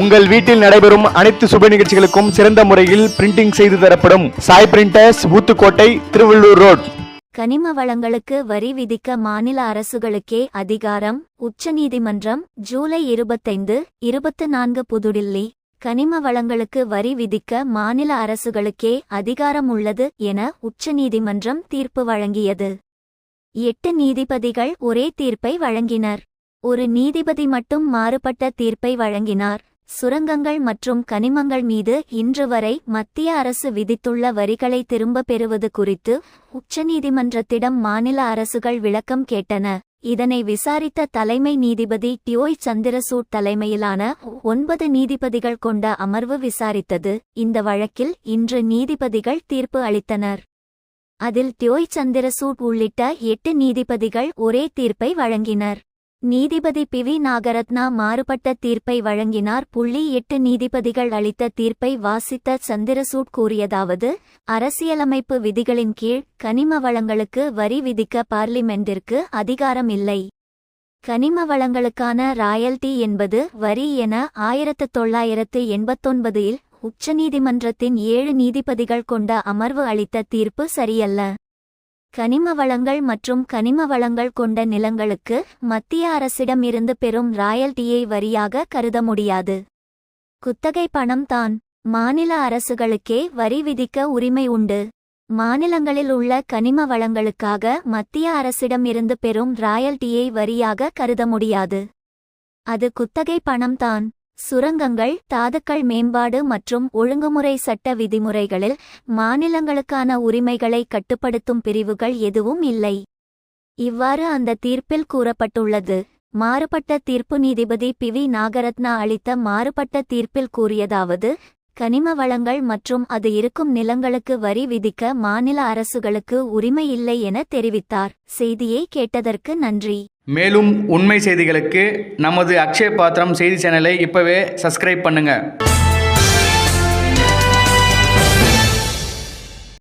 உங்கள் வீட்டில் நடைபெறும் அனைத்து சுப நிகழ்ச்சிகளுக்கும் சிறந்த முறையில் பிரிண்டிங் செய்து தரப்படும் சாய் பிரிண்டர்ஸ் ஊத்துக்கோட்டை திருவள்ளூர் ரோட். கனிம வளங்களுக்கு வரி விதிக்க மாநில அரசுகளுக்கே அதிகாரம். உச்சநீதிமன்றம் ஜூலை இருபத்தைந்து இருபத்து நான்கு புதுடில்லி. கனிம வளங்களுக்கு வரி விதிக்க மாநில அரசுகளுக்கே அதிகாரம் உள்ளது என உச்சநீதிமன்றம் தீர்ப்பு வழங்கியது. எட்டு நீதிபதிகள் ஒரே தீர்ப்பை வழங்கினர். ஒரு நீதிபதி மட்டும் மாறுபட்ட தீர்ப்பை வழங்கினார். சுரங்கங்கள் மற்றும் கனிமங்கள் மீது இன்று வரை மத்திய அரசு விதித்துள்ள வரிகளை திரும்பப் பெறுவது குறித்து உச்சநீதிமன்றத்திடம் மாநில அரசுகள் விளக்கம் கேட்டன. இதனை விசாரித்த தலைமை நீதிபதி டியோய் சந்திரசூட் தலைமையிலான ஒன்பது நீதிபதிகள் கொண்ட அமர்வு விசாரித்தது. இந்த வழக்கில் இன்று நீதிபதிகள் தீர்ப்பு அளித்தனர். அதில் டியோய் சந்திரசூட் உள்ளிட்ட எட்டு நீதிபதிகள் ஒரே தீர்ப்பை வழங்கினர். நீதிபதி பி வி நாகரத்னா மாறுபட்ட தீர்ப்பை வழங்கினார். புள்ளி எட்டு நீதிபதிகள் அளித்த தீர்ப்பை வாசித்த சந்திரசூட் கூறியதாவது அரசியலமைப்பு விதிகளின் கீழ் கனிம வளங்களுக்கு வரி விதிக்க பார்லிமெண்டிற்கு அதிகாரம் இல்லை. கனிம வளங்களுக்கான ராயல்டி என்பது வரி என ஆயிரத்து தொள்ளாயிரத்து எண்பத்தொன்பதில் உச்சநீதிமன்றத்தின் ஏழு நீதிபதிகள் கொண்ட அமர்வு அளித்த தீர்ப்பு சரியல்ல. கனிம வளங்கள் மற்றும் கனிம வளங்கள் கொண்ட நிலங்களுக்கு மத்திய அரசிடம் இருந்து பெறும் ராயல்டியை வரியாக கருத முடியாது. குத்தகை பணம் தான். மாநில அரசுகளுக்கே வரி விதிக்க உரிமை உண்டு. மாநிலங்களில் உள்ள கனிம வளங்களுக்காக மத்திய அரசிடம் இருந்து பெறும் ராயல்டியை வரியாக கருத முடியாது. அது குத்தகை பணம்தான் சுரங்கங்கள் தாதுக்கள் மேம்பாடு மற்றும் ஒழுங்குமுறை சட்ட விதிமுறைகளில் மாநிலங்களுக்கான உரிமைகளை கட்டுப்படுத்தும் பிரிவுகள் எதுவும் இல்லை. இவ்வாறு அந்த தீர்ப்பில் கூறப்பட்டுள்ளது. மாறுபட்ட தீர்ப்பு நீதிபதி பி வி நாகரத்னா அளித்த மாறுபட்ட தீர்ப்பில் கூறியதாவது கனிம வளங்கள் மற்றும் அது இருக்கும் நிலங்களுக்கு வரி விதிக்க மாநில அரசுகளுக்கு உரிமை இல்லை என தெரிவித்தார். செய்தியை கேட்டதற்கு நன்றி. மேலும் உண்மை செய்திகளுக்கு நமது அக்ஷய பாத்திரம் செய்தி சேனலை இப்போவே சப்ஸ்கிரைப் பண்ணுங்கள்